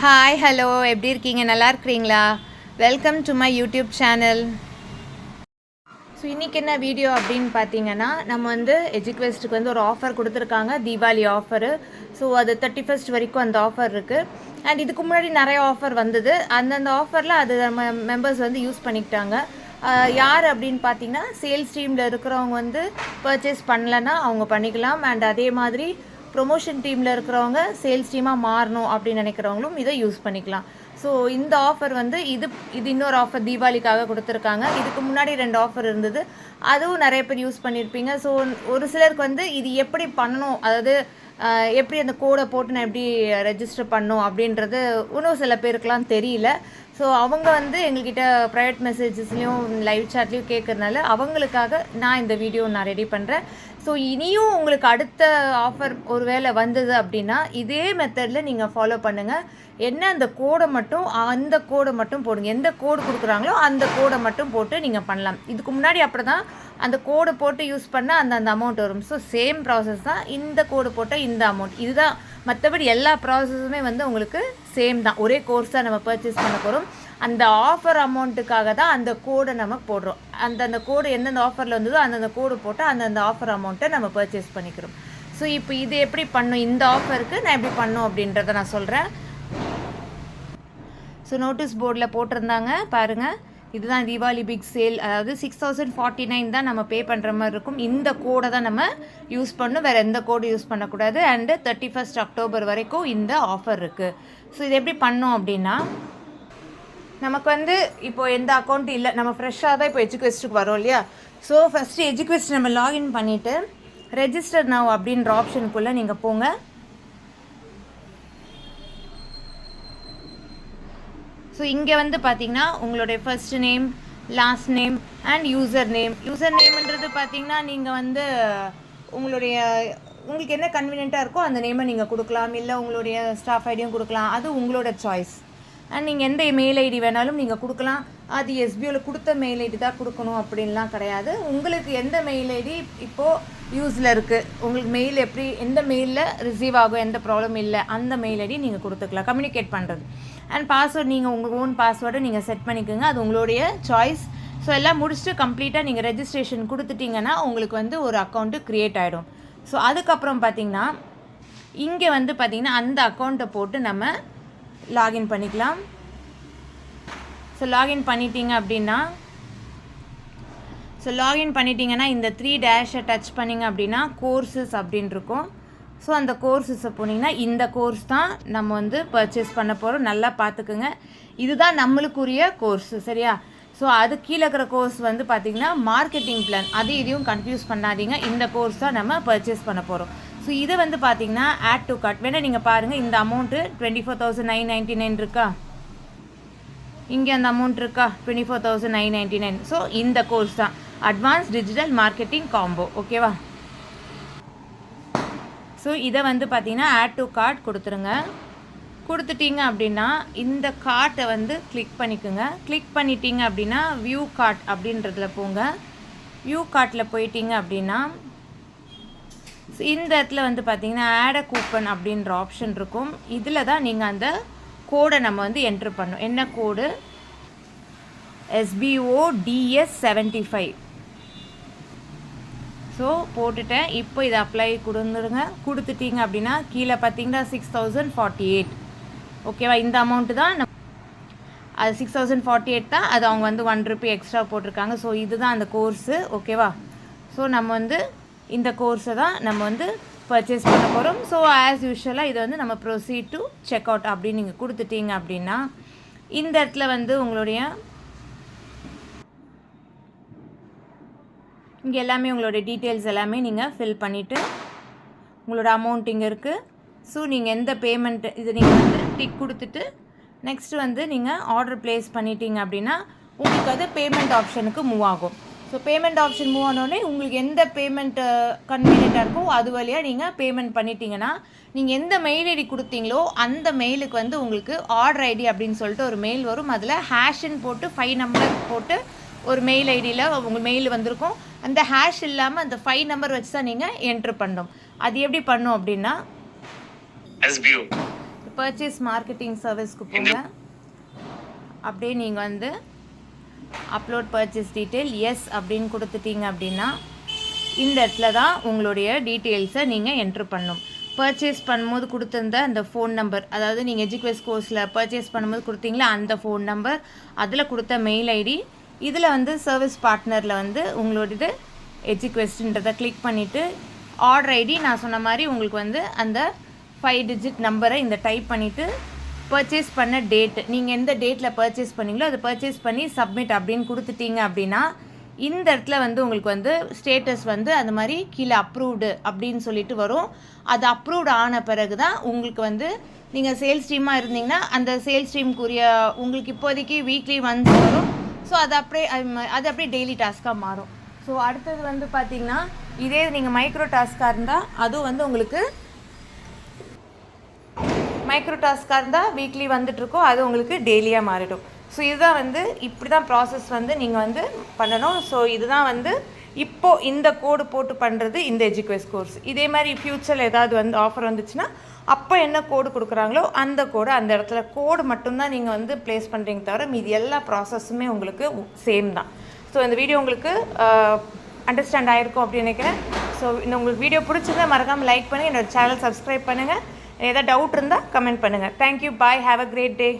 Hi hello எப்படி இருக்கீங்க? நல்லா இருக்கிறீங்களா? Welcome to my YouTube channel so இன்றைக்கி என்ன வீடியோ அப்படின்னு பார்த்தீங்கன்னா நம்ம வந்து எஜுக்வெஸ்ட்டுக்கு வந்து ஒரு ஆஃபர் கொடுத்துருக்காங்க. தீபாவளி ஆஃபரு ஸோ அது தேர்ட்டி ஃபஸ்ட் வரைக்கும் அந்த ஆஃபர் இருக்குது அண்ட் இதுக்கு முன்னாடி நிறைய ஆஃபர் வந்தது. அந்தந்த ஆஃபரில் அது நம்ம மெம்பர்ஸ் வந்து யூஸ் பண்ணிக்கிட்டாங்க. யார் அப்படின்னு பார்த்தீங்கன்னா சேல்ஸ் டீமில் இருக்கிறவங்க வந்து பர்ச்சேஸ் பண்ணலன்னா அவங்க பண்ணிக்கலாம். அண்ட் அதே மாதிரி ப்ரொமோஷன் டீமில் இருக்கிறவங்க சேல்ஸ் டீமாக மாறணும் அப்படின்னு நினைக்கிறவங்களும் இதை யூஸ் பண்ணிக்கலாம். ஸோ இந்த ஆஃபர் வந்து இது இது இன்னொரு ஆஃபர் தீபாவளிக்காக கொடுத்துருக்காங்க. இதுக்கு முன்னாடி ரெண்டு ஆஃபர் இருந்தது. அதுவும் நிறைய பேர் யூஸ் பண்ணியிருப்பீங்க ஸோ ஒரு சிலருக்கு வந்து இது எப்படி பண்ணணும்? அதாவது எப்படி அந்த கோடை போட்டு நான் எப்படி ரெஜிஸ்டர் பண்ணும் அப்படின்றது இன்னும் சில பேருக்கெலாம் தெரியல. ஸோ அவங்க வந்து எங்கள்கிட்ட ப்ரைவேட் மெசேஜஸ்லேயும் லைவ் சாட்லேயும் கேட்குறதுனால அவங்களுக்காக நான் இந்த வீடியோ நான் ரெடி பண்ணுறேன் ஸோ இனியும் உங்களுக்கு அடுத்த ஆஃபர் ஒருவேளை வந்தது அப்படின்னா இதே மெத்தடில் நீங்கள் ஃபாலோ பண்ணுங்கள் என்ன அந்த கோடை மட்டும் அந்த கோடை மட்டும் போடுங்க. எந்த கோடு கொடுக்குறாங்களோ அந்த கோடை மட்டும் போட்டு நீங்கள் பண்ணலாம். இதுக்கு முன்னாடி அப்படி தான் அந்த கோடை போட்டு யூஸ் பண்ணால் அந்த அந்த அமௌண்ட் வரும். ஸோ சேம் ப்ராசஸ் தான் இந்த கோடு போட்டால் இந்த அமௌண்ட் இதுதான் மற்றபடி எல்லா ப்ராசஸுமே வந்து உங்களுக்கு சேம் தான். ஒரே கோர்ஸாக நம்ம பர்ச்சேஸ் பண்ண போகிறோம் அந்த ஆஃபர் அமௌண்ட்டுக்காக தான் அந்த கோடை நம்ம போடுறோம். அந்த அந்த கோடு எந்தெந்த ஆஃபரில் வந்ததோ அந்தந்த கோடு போட்டு அந்தந்த ஆஃபர் அமௌண்ட்டை நம்ம பர்ச்சேஸ் பண்ணிக்கிறோம். ஸோ இப்போ இது எப்படி பண்ணும்? இந்த ஆஃபருக்கு நான் எப்படி பண்ணும் அப்படின்றத நான் சொல்கிறேன் ஸோ நோட்டீஸ் போர்டில் போட்டிருந்தாங்க. பாருங்கள் இதுதான் தீபாவளி பிக் சேல் அதாவது சிக்ஸ் தௌசண்ட் ஃபார்ட்டி நைன் தான் நம்ம பே பண்ணுற மாதிரி இருக்கும். இந்த கோடை தான் நம்ம யூஸ் பண்ணணும். வேறு எந்த கோடு யூஸ் பண்ணக்கூடாது. அண்டு தேர்ட்டி ஃபஸ்ட் அக்டோபர் வரைக்கும் இந்த ஆஃபர் இருக்குது ஸோ இது எப்படி பண்ணோம் அப்படின்னா நமக்கு வந்து இப்போ எந்த அக்கௌண்ட் இல்லை. நம்ம ஃப்ரெஷ்ஷாக தான் இப்போ எஜுகேஸ்டுக்கு வரோம் இல்லையா? ஸோ ஃபஸ்ட்டு எஜுகேஸ்ட் நம்ம லாகின் பண்ணிவிட்டு ரெஜிஸ்டர் நவ் அப்படின்ற ஆப்ஷனுக்குள்ளே நீங்கள் போங்க. ஸோ இங்கே வந்து பார்த்தீங்கன்னா உங்களுடைய first name last name and user name user நேம்ன்றது பார்த்தீங்கன்னா நீங்கள் வந்து உங்களுடைய உங்களுக்கு என்ன கன்வீனியண்ட்டாக இருக்கோ அந்த நேமை நீங்கள் கொடுக்கலாம். இல்லை உங்களுடைய ஸ்டாஃப் ஐடியும் கொடுக்கலாம். அது உங்களோட சாய்ஸ் அண்ட் நீங்கள் எந்த மெயில் ஐடி வேணாலும் நீங்கள் கொடுக்கலாம். அது எஸ்பிஓவில் கொடுத்த மெயில் ஐடி தான் கொடுக்கணும் அப்படின்லாம் கிடையாது. உங்களுக்கு எந்த மெயில் ஐடி இப்போது யூஸில் இருக்குது உங்களுக்கு மெயில் எப்படி எந்த மெயிலில் ரிசீவ் ஆகும் எந்த ப்ராப்ளம் இல்லை அந்த மெயில் ஐடி நீங்கள் கொடுத்துக்கலாம். கம்யூனிகேட் பண்ணுறது அண்ட் பாஸ்வேர்ட் நீங்கள் உங்கள் ஓன் பாஸ்வேர்டை நீங்கள் செட் பண்ணிக்கோங்க. அது உங்களுடைய சாய்ஸ் ஸோ எல்லாம் முடிச்சுட்டு கம்ப்ளீட்டாக நீங்கள் ரெஜிஸ்ட்ரேஷன் கொடுத்துட்டீங்கன்னா உங்களுக்கு வந்து ஒரு அக்கௌண்ட்டு க்ரியேட் ஆகிடும் ஸோ அதுக்கப்புறம் பார்த்தீங்கன்னா இங்கே வந்து பார்த்திங்கன்னா அந்த அக்கௌண்ட்டை போட்டு நம்ம லாகின் பண்ணிக்கலாம். ஸோ லாகின் பண்ணிட்டீங்க அப்படின்னா ஸோ லாகின் பண்ணிட்டீங்கன்னா இந்த த்ரீ டேஷை டச் பண்ணிங்க அப்படின்னா கோர்சஸ் அப்படின்னு இருக்கும். ஸோ அந்த கோர்ஸஸை போனீங்கன்னா இந்த கோர்ஸ் தான் நம்ம வந்து பர்ச்சேஸ் பண்ண போகிறோம் நல்லா பார்த்துக்குங்க இதுதான் நம்மளுக்குரிய கோர்ஸ் சரியா? ஸோ அது கீழே இருக்கிற கோர்ஸ் வந்து பார்த்திங்கன்னா மார்க்கெட்டிங் பிளான் அது இதையும் கன்ஃபியூஸ் பண்ணாதீங்க. இந்த கோர்ஸ் தான் நம்ம பர்ச்சேஸ் பண்ண போகிறோம் ஸோ இதை வந்து பார்த்தீங்கன்னா ஆட் டு கட் வேணால் நீங்கள் பாருங்கள் இந்த amount twenty four thousand nine ninety nine இருக்கா? இங்கே அந்த அமௌண்ட் இருக்கா? Twenty four thousand nine ninety nine so இந்த கோர்ஸ் தான். அட்வான்ஸ் டிஜிட்டல் மார்க்கெட்டிங் காம்போ ஓகேவா ஸோ இதை வந்து பார்த்திங்கன்னா ஆட் டு கார்ட் கொடுத்துருங்க. கொடுத்துட்டீங்க அப்படின்னா இந்த கார்ட்டை வந்து கிளிக் பண்ணிக்கோங்க. கிளிக் பண்ணிட்டீங்க அப்படின்னா வியூ கார்ட் அப்படின்றதுல போங்க. வியூ கார்ட்டில் போயிட்டீங்க அப்படின்னா இந்த இடத்துல வந்து பார்த்திங்கன்னா ஆட கூப்பன் அப்படின்ற ஆப்ஷன் இருக்கும். இதில் தான் நீங்கள் அந்த கோடை நம்ம வந்து என்ட்ரு பண்ணணும். என்ன code SPO DS seventy five so போட்டுட்டேன். இப்போ இதை அப்ளை கொடுத்துருங்க கொடுத்துட்டீங்க அப்படின்னா கீழே பார்த்தீங்கன்னா சிக்ஸ் தௌசண்ட் ஃபார்ட்டி எயிட் ஓகேவா இந்த அமௌண்ட்டு தான் அது சிக்ஸ் தௌசண்ட் ஃபார்ட்டி எயிட் தான். அது அவங்க வந்து ஒன் ருபி எக்ஸ்ட்ரா போட்டிருக்காங்க. ஸோ இதுதான் அந்த கோர்ஸு ஓகேவா ஸோ நம்ம வந்து இந்த கோர்ஸை தான் நம்ம வந்து பர்ச்சேஸ் பண்ண போகிறோம் ஸோ ஆஸ் யூஷுவலாக இதை வந்து நம்ம ப்ரொசீட் டு செக் அவுட் அப்படின்னு நீங்கள் கொடுத்துட்டீங்க அப்படின்னா இந்த இடத்துல வந்து உங்களுடைய இங்கே எல்லாமே உங்களோட டீட்டெயில்ஸ் எல்லாமே நீங்கள் ஃபில் பண்ணிவிட்டு உங்களோட அமௌண்ட் இங்கே இருக்குது ஸோ நீங்கள் எந்த பேமெண்ட்டு இது நீங்கள் வந்து டிக் கொடுத்துட்டு நெக்ஸ்ட்டு வந்து நீங்கள் ஆர்டர் ப்ளேஸ் பண்ணிட்டீங்க அப்படின்னா உங்களுக்கு அது பேமெண்ட் ஆப்ஷனுக்கு மூவ் ஆகும். ஸோ பேமெண்ட் ஆப்ஷன் மூவ் ஆனோடனே உங்களுக்கு எந்த பேமெண்ட்டு கன்வீனியண்ட்டாக இருக்கோ அது வழியாக நீங்கள் பேமெண்ட் பண்ணிட்டீங்கன்னா நீங்கள் எந்த மெயில் ஐடி கொடுத்தீங்களோ அந்த மெயிலுக்கு வந்து உங்களுக்கு ஆர்டர் ஐடி அப்படின்னு சொல்லிட்டு ஒரு மெயில் வரும். அதில் ஹேஷன் போட்டு ஃபைவ் நம்பர் போட்டு ஒரு மெயில் ஐடியில் உங்கள் மெயில் வந்திருக்கும். அந்த ஹேஷ் இல்லாமல் அந்த ஃபைவ் நம்பர் வச்சு தான் நீங்கள் என்ட்ரு பண்ணணும். அது எப்படி பண்ணும் அப்படின்னா. பர்ச்சேஸ் மார்க்கெட்டிங் சர்வீஸ்க்கு போங்க. அப்படியே நீங்கள் வந்து அப்லோட் பர்ச்சேஸ் டீட்டெயில் எஸ் அப்படின்னு கொடுத்துட்டீங்க அப்படின்னா இந்த இடத்துல தான் உங்களுடைய டீட்டெயில்ஸை நீங்கள் என்ட்ரு பண்ணணும். பர்ச்சேஸ் பண்ணும்போது கொடுத்துருந்த அந்த ஃபோன் நம்பர் அதாவது நீங்கள் எஜுகேஸ் கோர்ஸில் பர்ச்சேஸ் பண்ணும்போது கொடுத்தீங்களா அந்த ஃபோன் நம்பர் அதில் கொடுத்த மெயில் ஐடி இதில் வந்து சர்வீஸ் பார்ட்னரில் வந்து உங்களோடது எஜிக்வெஸ்ட்ன்றதை கிளிக் பண்ணிவிட்டு ஆர்டர் ஐடி நான் சொன்ன மாதிரி உங்களுக்கு வந்து அந்த ஃபைவ் டிஜிட் நம்பரை இந்த டைப் பண்ணிவிட்டு பர்ச்சேஸ் பண்ண டேட் நீங்கள் எந்த டேட்டில் பர்ச்சேஸ் பண்ணீங்களோ அதை பர்ச்சேஸ் பண்ணி சப்மிட் அப்படின்னு கொடுத்துட்டீங்க அப்படின்னா இந்த இடத்துல வந்து உங்களுக்கு வந்து ஸ்டேட்டஸ் வந்து அந்த மாதிரி கீழே அப்ரூவ்டு அப்படின்னு சொல்லிட்டு வரும். அது அப்ரூவ்டு ஆன பிறகு தான் உங்களுக்கு வந்து நீங்கள் சேல்ஸ் டீமாக இருந்தீங்கன்னா அந்த சேல்ஸ் டீமுக்குரிய உங்களுக்கு இப்போதைக்கு வீக்லி ஒன்ஸ் வரும். ஸோ அது அப்படியே அது அப்படியே டெய்லி டாஸ்க்காக மாறும். ஸோ அடுத்தது வந்து பார்த்தீங்கன்னா இதே நீங்கள் மைக்ரோ டாஸ்க்காக இருந்தால் அதுவும் வந்து உங்களுக்கு மைக்ரோ டாஸ்க்காக இருந்தால் வீக்லி வந்துட்டுருக்கோம் அது உங்களுக்கு டெய்லியாக மாறிடும். ஸோ இதுதான் வந்து இப்படி தான் ப்ராசஸ் வந்து நீங்கள் வந்து பண்ணணும். ஸோ இதுதான் வந்து இப்போது இந்த கோடு போட்டு பண்ணுறது இந்த எஜுகேஸ் கோர்ஸ் இதே மாதிரி ஃப்யூச்சரில் ஏதாவது வந்து ஆஃபர் வந்துச்சுன்னா அப்போ என்ன கோடு கொடுக்குறாங்களோ அந்த கோடு அந்த இடத்துல கோடு மட்டும்தான் நீங்கள் வந்து ப்ளேஸ் பண்ணுறீங்க தவிர மீதி எல்லா ப்ராசஸுமே உங்களுக்கு சேம் தான். ஸோ இந்த வீடியோ உங்களுக்கு அண்டர்ஸ்டாண்ட் ஆகிருக்கும் அப்படின்னு நினைக்கிறேன். ஸோ இந்த உங்களுக்கு வீடியோ பிடிச்சிருந்தா மறக்காமல் லைக் பண்ணி என்னோடய சேனல் சப்ஸ்கிரைப் பண்ணுங்கள் ஏதாவது டவுட் இருந்தால் கமெண்ட் பண்ணுங்கள் thank you bye have a great day